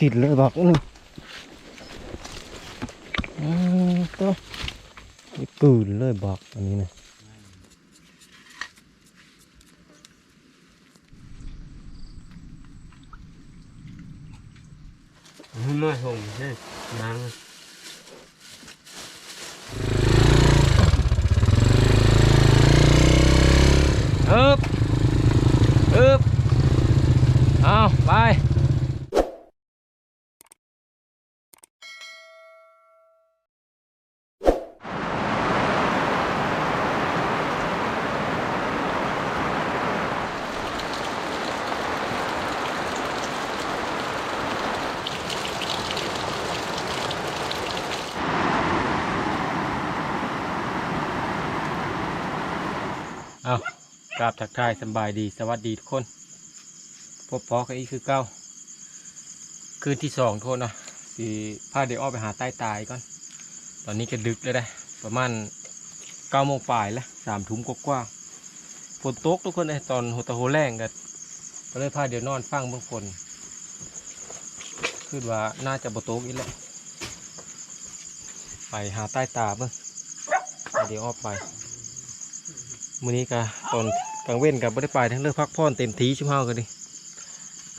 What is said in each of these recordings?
กินเลยบอกนี่อืมตัวนี่กลืนเลยบอกอันนี้นะ น้อยหงใช่นาง เอิบเอิบเอาไป เอาก ราบทักทายสบายดีสวัสดีทุกคน พบพอกันอีกคือเก้าคืนที่สองโทษเนาะสิพาเดี๋ยวออกไปหาใต้ตายก่อน ตอนนี้ก็ดึกแล้วได้ ประมาณเก้าโมงป่ายแล้วสามทุ่มกว่าฝนตกทุกคนเลยตอนหัวตะโหแรงกันก็เลยพาเดี๋ยวนอนฟังเบื้องฝนคือว่าน่าจะบ่ตกอีกแล้วไปหาใต้ตาเบิ่งเดี๋ยวออกไปมื้อนี้ก็ตอน กลางเว้นกับบ่ได้ไปทั้งเรื่องพักผ่อนเต็มทีชุ่มเฮากันดิ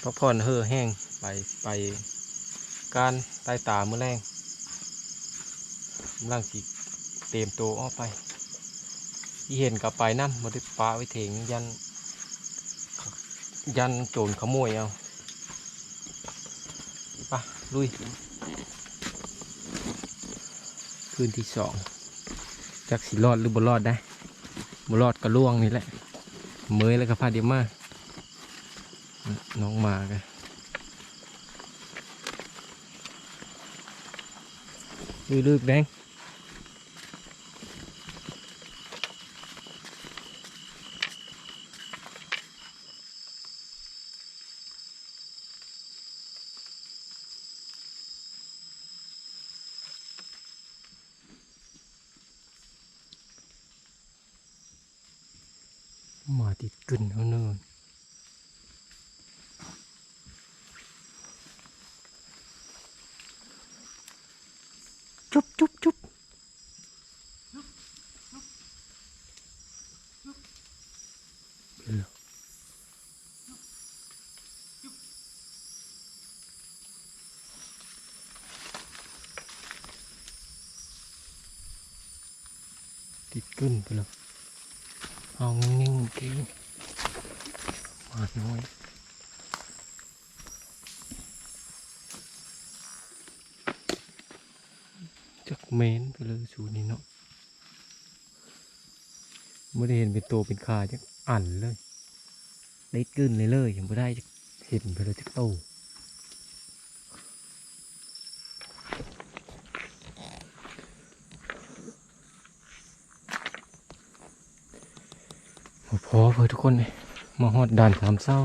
พักผ่อนเห่อแห้งไปไปการใต้ตามื้อแรงกำลังสิเต็มตัวออกไปที่เห็นกับไปน้ำบ่ได้ปาไว้เถงยัน ยันโจรขโมยเอาไปลุยคืนที่สองจักสิรอดหรือบ่รอดได้บรอดกระล่วงนี่แหละ เมยแล้วก็พาเดียวมาน้องมากันลึกๆแดง มาติดกึ่นเอาเนินจุบจุบจุบติดกึ่นไปแล้ว เอานิ่งๆเมื่อกี้มาน้อยจักเมนไปเลยสูตรนี้เนาะ ไม่ได้เห็นเป็นตัวเป็นขาจักอั่นเลยได้กึ้นเลยเลยยังไม่ได้จักเห็นไปเลยจักโตพอเพื่อทุกคนเลยมาหอดด่านสามเศร้า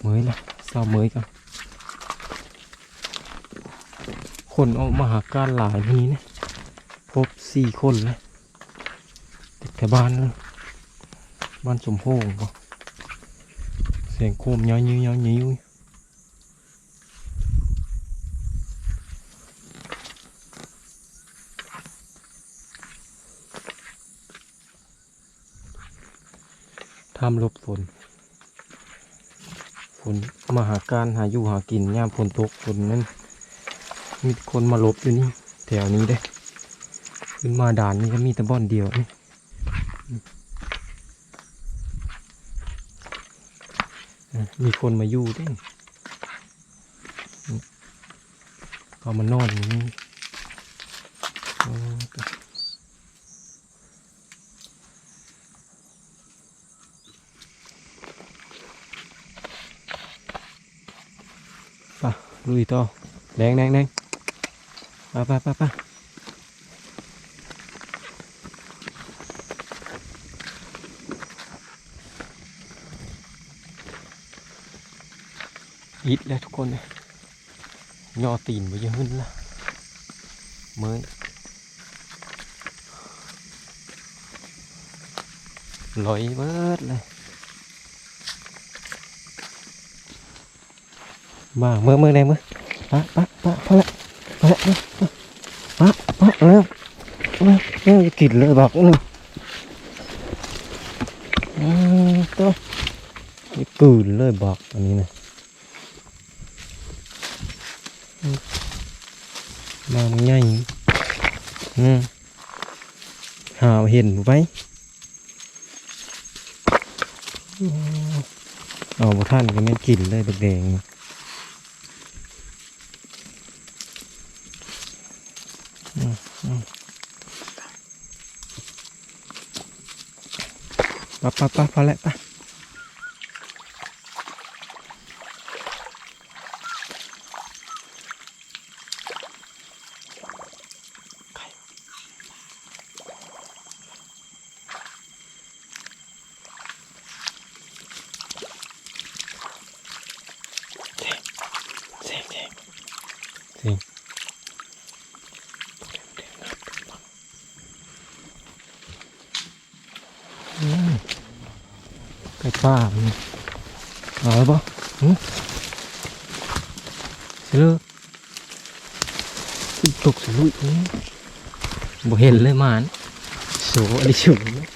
เมยละเศร้าเมยกันคนออกมาหาการหลายนี้นะ พบสี่คนเลยติดแถวบ้านเลยบ้านสมโพงปะเสียงโคมย้อยยิ้วย้อยยิ้วทำลบฝน ฝนมาหาการหาอยู่หากินย่ามฝนตกฝนนั้นมีคนมาลบอยู่นี่ แถวนี้ได้ ขึ้นมาด่านนี้ก็มีแต่บ่อนเดียวนี่มีคนมาอยู่เด้ก็มานอนอยู่นี่โอ้ก็ไปลุยต่อแดงแดงแดงไปไปไปไป อิดแล้วทุกคนเลยยอตีนไปเยอะขึ้นละเมยลอยเบิดเลยบ้าเมื่อเมื่อไหนเมื่อปะปะปะพอละพอละปะปะเร็วเร็วเร็วกินเลยบอกนึ่งอืมตัวนี่กืนเลยบอกอันนี้นะอืม มามันง่ายอืมหาเห็นไหมอืมเอาบ่ท่านก็ไม่กินเลยแดงๆปะปะปะพอแล้วปะเสียงเสียงเสียงอืมไก่ป้ามันเอาแล้วปะหืมเสือขึ้นตกสลุยนี่ บ่เห็นเลยหมานโสอะไรสูงเนี่ย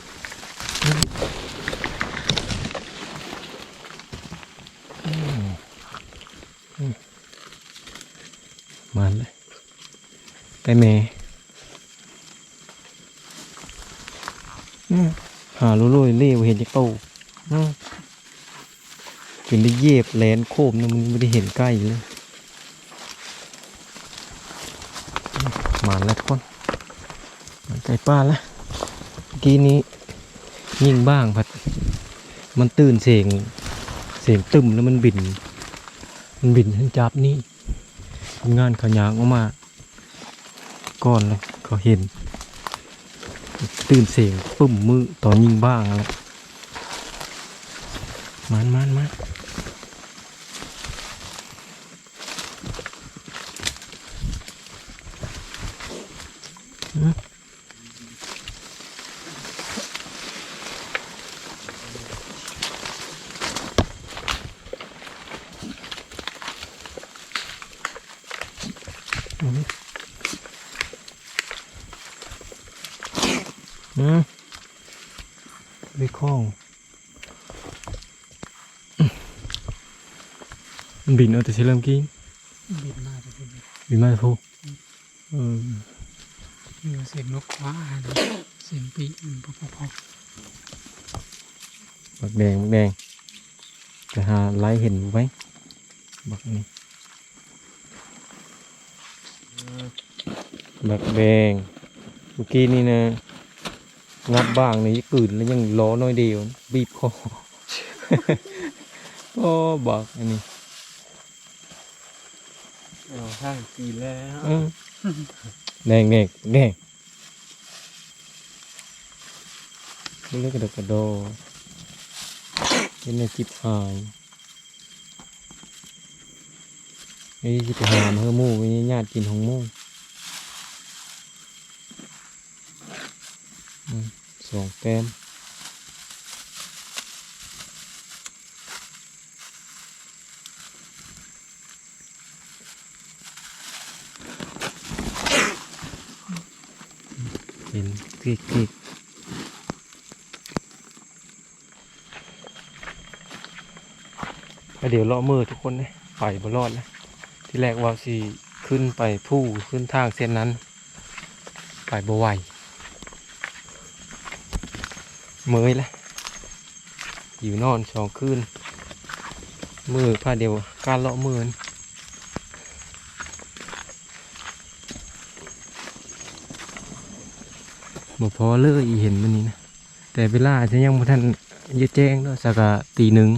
อืมอืมหมานเลยไก่แม่อืมหาลุลุยเล่บ่เห็นจะโตอืมจนได้เหยียบแลนโคมนะมันไม่ได้เห็นใกล้เลยอืมมาแล้วทุกคน มาใกล้ป้าล้วเมื่อกี้นี้ยิงบ้างพัดมันตื่นเสียงเสียงตึมแล้วมันบิน มันบินขึ้นจับนี่งานขยางออกมาก่อนเลยเขาเห็น ตื่นเสียงปึ้มมือตอนยิงบ้างอะไรมันมันมันอืมอืมอืม ไปคล้องมัน บินเอาแต่เชลมกิ้งบินมาจะเป็นบินมาแต่พูเออมีเสียงนกว้านะเสียงปีกมันพอพอบักแดงบักแดงจะหาไล่เห็นไหมบักนี่บักแดงเมื่อกี้นี่นะงับบ้างนี่กลืนแล้วยังล้อน้อยเดียวบีบคอโอ้บักอันนี้ ข้างกินแล้วอืมแดงแดงแดงนี่เรียกกระดกกระโดเป็นในจิบหายนี่จิบหามเฮอมูนี่ญาติกินของมูอืมสองแต้ม เป็นกริกกริกเดี๋ยวเลาะมือทุกคนนะไปบรอดนะที่แรกว่าสิขึ้นไปผู้ขึ้นทางเส้นนั้น ไปบ่ไหวเมยละอยู่นอนสองคืนมือผ้าเดียวการเลาะมือ บ่พอเลยอีเห็นมันนี้นะแต่เวลาจะยังบ่ทันเยอะแจ้งเนาะสักตีหนึ่ง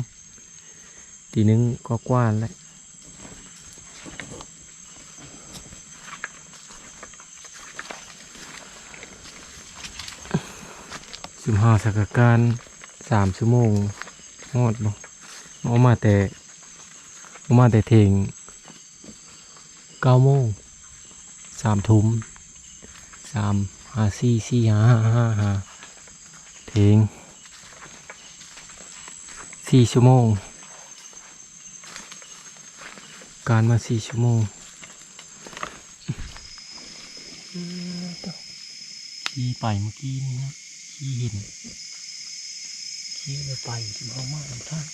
ตีหนึ่งก็กว้านแล้วสิบห้าสักการสามชั่วโมงหอดบ่เอามาแต่เอามาแต่เทงเก้าโมงสามทุ่มสาม หาสี่สี่หาห้าหาหาเทงสี่ชั่วโมง การมาสี่ชั่วโมงขี่ไปเมื่อกี้นี่นะขี่ห็นขี่ไปไปที่เขามาทำท่าน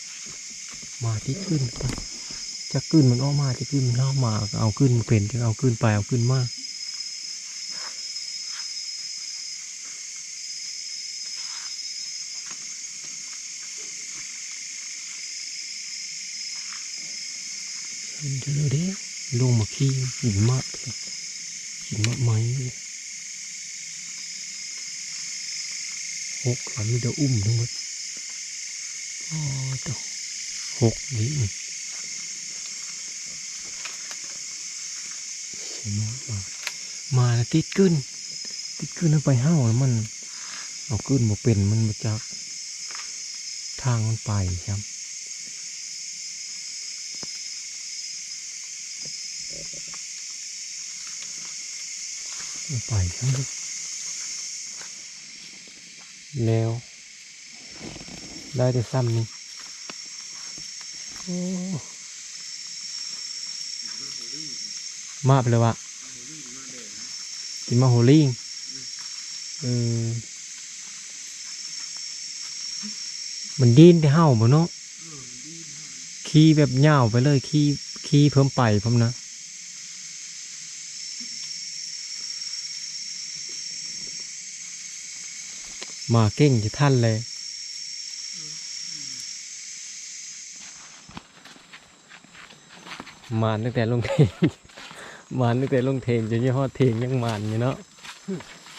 มาที่ขึ้นไปจะขึ้นมันออกมาจะขึ้นมันเอามากเอาขึ้นมาเป็นจะเอาขึ้นไปเอาขึ้นมาก เห็นเจอเด้ลงมาขี่หินมากหินมากไหมหกแล้วมีแต่อุ้มทั้งหมดอ๋อตัวหกนี่เห็นไหมามาแล้วติดขึ้น ติดขึ้นแล้วไปห้าแล้วมัน เอาขึ้นมาเป็นมันมาจากทางมันไปครับ ไปทั้งแล้ว ได้แต่ซ้ำนี่โอ้มาไปเลยวะกินมาโฮลิ่งเออมันดินที่เห่าบ่เนาะขี้แบบเหย่าไปเลยขี้ขี้เพิ่มไปเพิ่มนะ มาเก่งจะท่านเลยมานตั้งแต่ลงเทงมานตั้งแต่ลงเทงจนยี่ห้อเทงยังมันอยู่เนาะ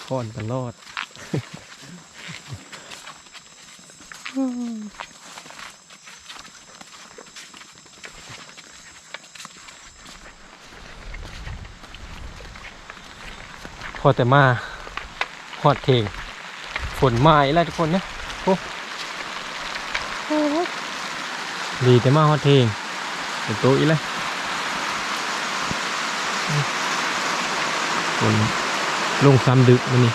ค่อนตลอดพอแต่มาหอดเทง ฝนมาอีกแล้วทุกคนนะโอ้ดีแต่มาฮอดเทงเป็นตัวอีกแล้วฝนลงซ้ำดึกมันนี่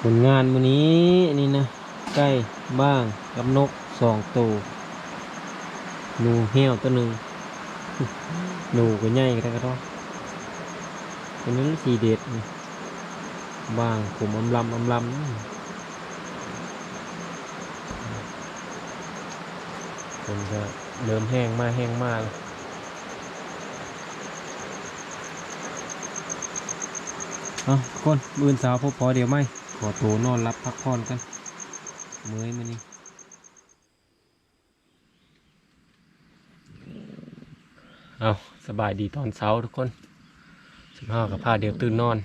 ผลงานวันนี้นี่นะใกล้ บ้างกับนกสองตัวหนูเหี้ยวตัวหนึ่งหนูก็ใหญ่กันก็ต้องเป็นนั้นสีเด็ดบ้างผมอำลำอำลำนี่คนเริ่มแห้งมากแห้งมาแล้วเอาคนบืนสาวพบพอเดี๋ยวไหมขอตัวนอนรับพักผ่อนกัน มื่อยมานี่เอาสบายดีตอนเช้าทุกคนสิบห้ากับผ้าเดียวตื่นนอน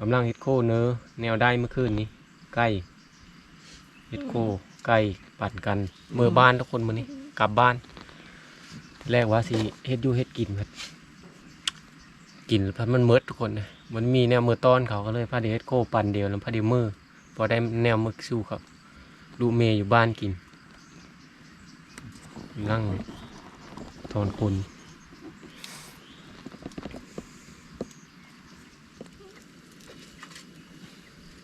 กำลังเฮ็ดโคเนื้อแนวได้เมื่อคืนนี้ใกล้เฮ็ดโคใกล้ปั่นกันเมื่อบ้านทุกคนมานี่กลับบ้านทีแรกว่าสิเฮ็ดอยู่เฮ็ดกินเพิ่นกินแล้วมันเมิดทุกคนนะมันมีแนวมือต้อนเขาก็เลยผ้าเดียวเฮ็ดโคปั่นเดียวแล้วผ้าเดียวมือพอได้แนวมึกสู้ครับ ดูเมย์อยู่บ้านกินนั่งทอนคุณ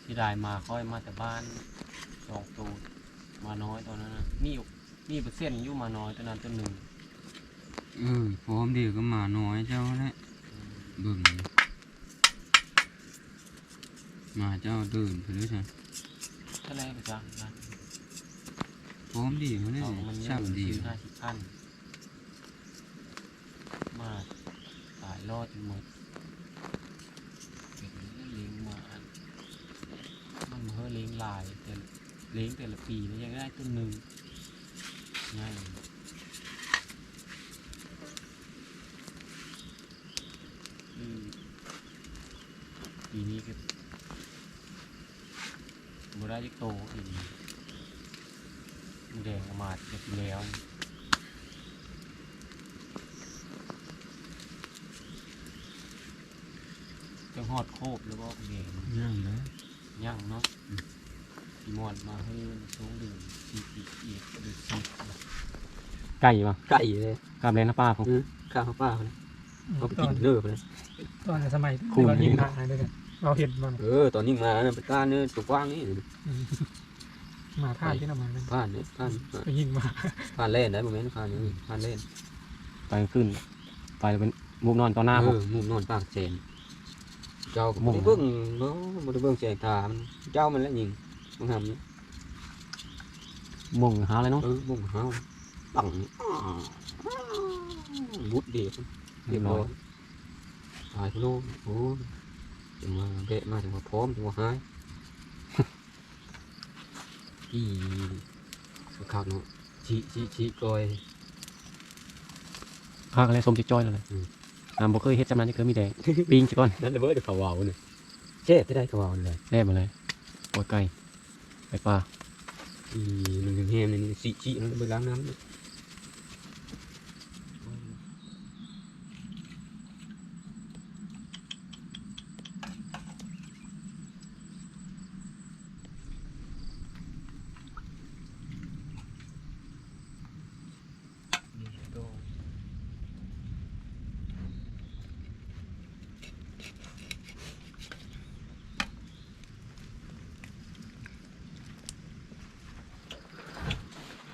ที่ได้มาค่อยมาแต่บ้านสองตัวมาน้อยตอนนั้นนะนี่อยู่นี่เปอร์เซ็นต์อยู่มาน้อยตอนนั้นตัวหนึ่งเออพร้อมเดียวก็มาน้อยเจ้าแหละเบิ่งมาเจ้าเดินไปเลยใช่เท่าไรไปจ้ะ นะพร้อมเดียวเลยเอามันเนี่ยช่ำเดียวซื้อห้าสิบพันมาตายรอดจนหมดเก็บเงินเลี้ยงมาอันมันเพิ่เลี้ยงหลายแต่เลี้ยงแต่ละปีแล้วยังได้ต้นหนึ่งง่ายอืมปีนี้ก็บได้ยักโตปีนี้หมู แดงเอามาจากปีแล้วจะหอดโคบหรือว่าเองย่างเลยย่างเนาะสีมอนมาให้มันสูงดื่มสีปีเอียดหรือสีไก่ปะไก่เลยกับเลยนะป้าผมข้าวป้าเลยอเขาไปตกิอนนเลิกเลยตอนสมัยคู่ที่เรานี้ยิงหาด้วยกันเราเห็นมันเออตอนนี้มาเนี่ยไปก้านเนี่ยตัวกว้างนี่อืม หมาท่าที่นำมาเลยผ่านเนี่ยผ่านไปยิงมาผ่านเล่นได้โมเมนต์ผ่านนี่ผ่านเล่นไปขึ้น ไปเป็นมุมนอนต่อหน้าเอผมอมุมนอนปากเจนเจ้าก็มุบ่มได้เบิ่งเนาะบ่ได้เบิ่งแสงตามันเจ้ามันแล้วยิงมันทำนี่มงหาอะไรเนาะเออมุมเฮาปังบุดเดียวเรียบร้อยตายพะโลโอ้ยจังว่าเบะมาจังว่าพร้อมจังว่าหาย อีสุดขาวเนาะชี้ชี้ชี้กอยภาคอะไรสมจิตจ้อยแล้วเลยอ่าบอกเคยเฮ็ดจำนั้นที่เคยมีแดงปิ้งซะก่อนนั่นเลยเบิร์ดเขาวาวเนี่ยเจ๊ไปได้เขาวาวเลยแน่มาเลยปล่อยไก่ไปปลาอีหนึ่งแห้งนี่สีชี้นั่นไปล้างน้ำ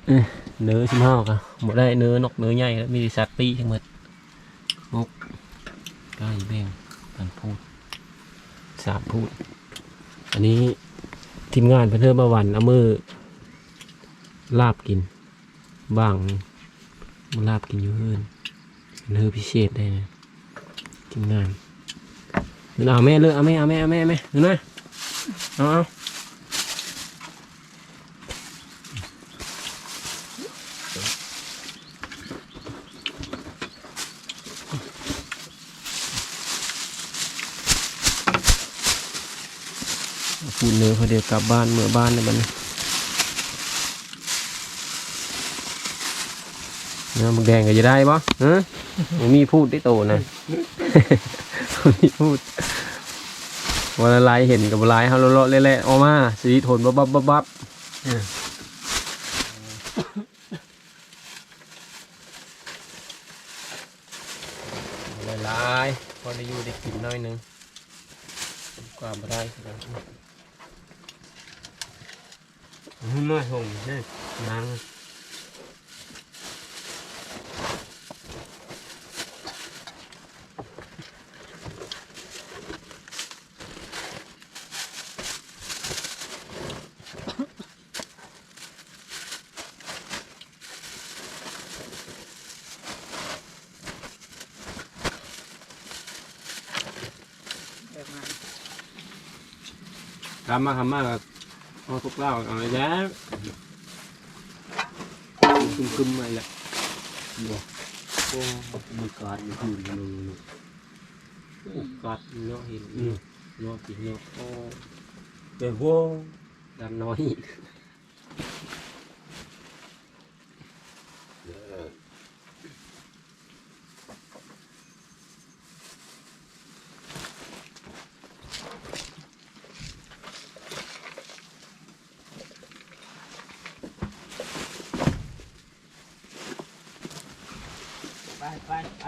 เนี่ยเนื้อชิมห้าวกันบ่ได้เนื้อนกเนื้อใหญ่แล้วมีแต่สัตว์ปีทั้งหมดนกไก่แบงกันพูดสามพูด อันนี้ทีมงานเพื่อนเธอมาวันเอามือลาบกิน บ้างมาลาบกินอยู่เพื่อนเนื้อพิเศษได้นะทีมงานเดี๋ยวเอาแม่เลยเอาแม่เอาแม่เอาแม่เอาแม่เห็นไหมเอาเอา พูดเนื้อพอเดียวกลับบ้านเมื่อบ้านเนี่ยมันเนื้อมึงแดงก็จะได้ปะฮะมันมีพูดได้โตนะมันมีพูดวันละลายเห็นกับลายเขาเลาะๆเละๆออกมาสีทนบับบับบับบับละลายพอได้อยู่ได้กินหน้อยหนึงกว่าบ่ได้ครับ มาหงเนี่ยนางทำมาทำมาแบบเอาทุกเล่าเอาไปแล้วคุ้มคุ้มๆมาแหละโอ้มีการมีคืนกันเลยโอ้กัดเนาะเห็นเนาะกินเนาะโอ้แต่ว่าดำน้อย ไปไปไป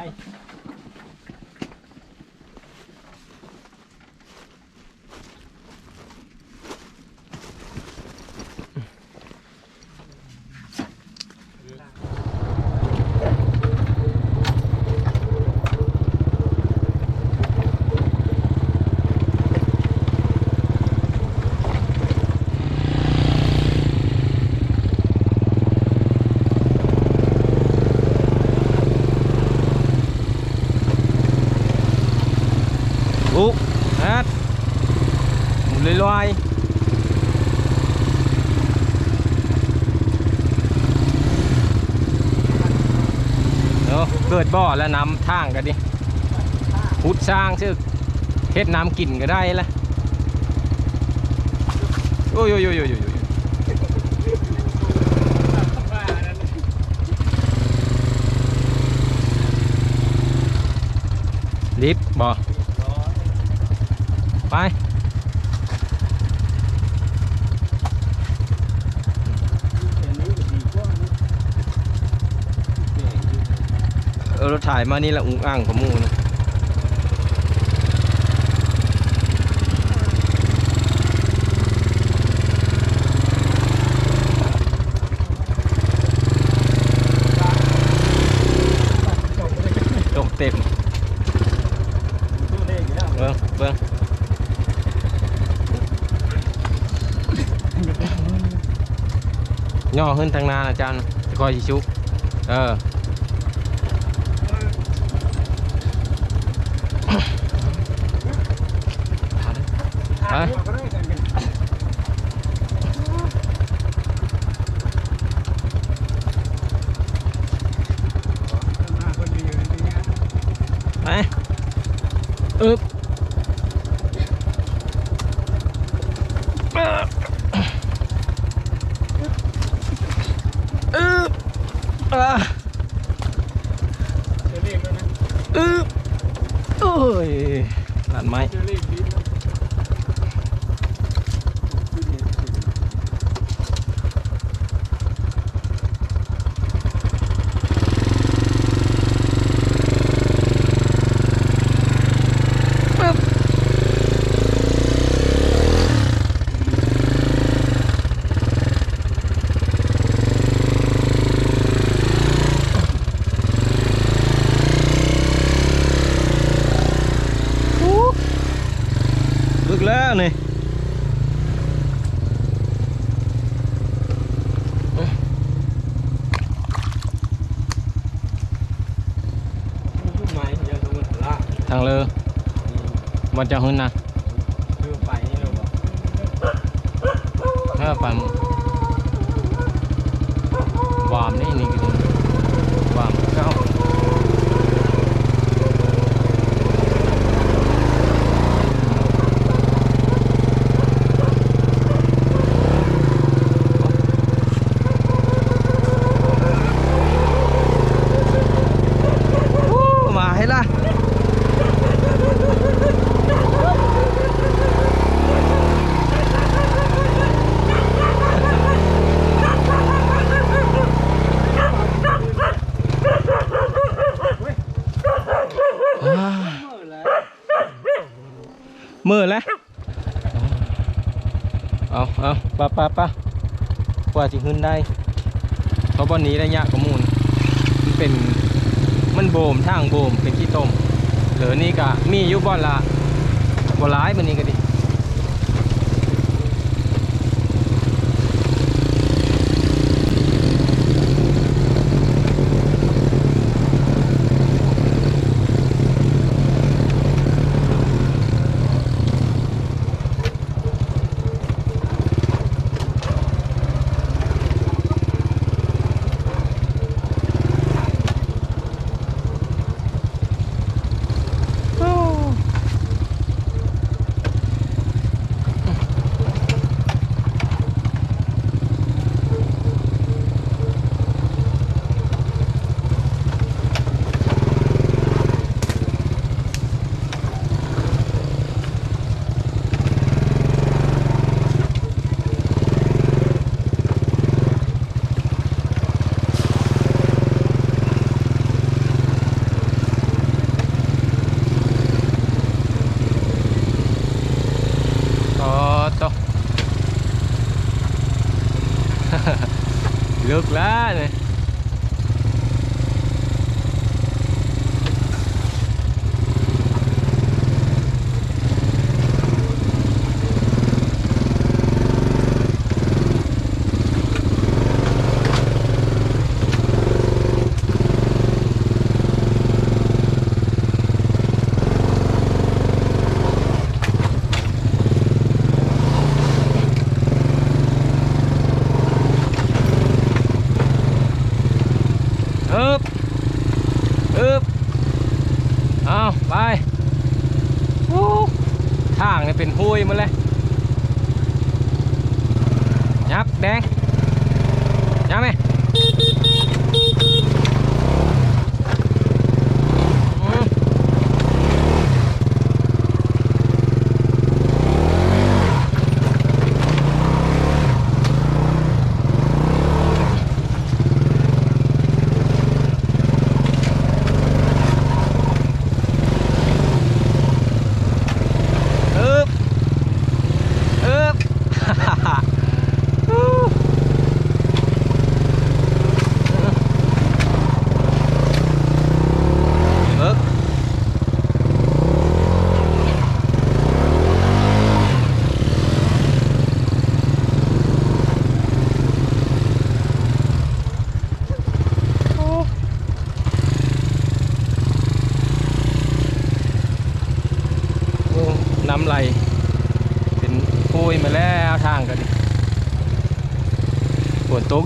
อุ๊แอดหมุนลอยๆเนาะเกิด บ่อแล้วน้ำทางกันดิพุดสร้างชื่อเฮ็ดน้ำกินก็ได้ละโอ้ยโยโอ้ยโอ้ยโอ้ยโอ้ยลิฟต์บ่ไป เราถ่ายมานี่แหละอุ้งอ่างของมูนะลงเต็มเบิ้งเบิ้งย่อขึ้นทางนาอาจารย์คอยชิชุเออ ไปไปอึบอึบอะอึบโอ้ยหลานไม้ปึ๊บอู้ลึกแล้วนี่ทางเลย มันจะหึนนะถ้าปั่นวามนี่นี่ก็ดีวามเก้าอู้มาให้ละ มือแล้ว เอาเอาปะปะปะกว่าจะ ขึ้นได้ เพราะบอนนี้ระยะกระมูลมันเป็นมันโบมทางโบมเป็นขี้ต้มเหลือนี่ก็มีอยู่บอนละบ่ร้ายบันนี้ก็ดิ อ๋อตก ลึกแล้วเนี่ย อึบอึบเอาไปวู้ทางนี่เป็นห้วยหมาเลยยับแดงยับไหมอืมอึบอึบ ฮู้ วทางกันดิ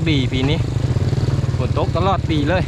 ปีปีนี้ฝนตกตลอดปีเลย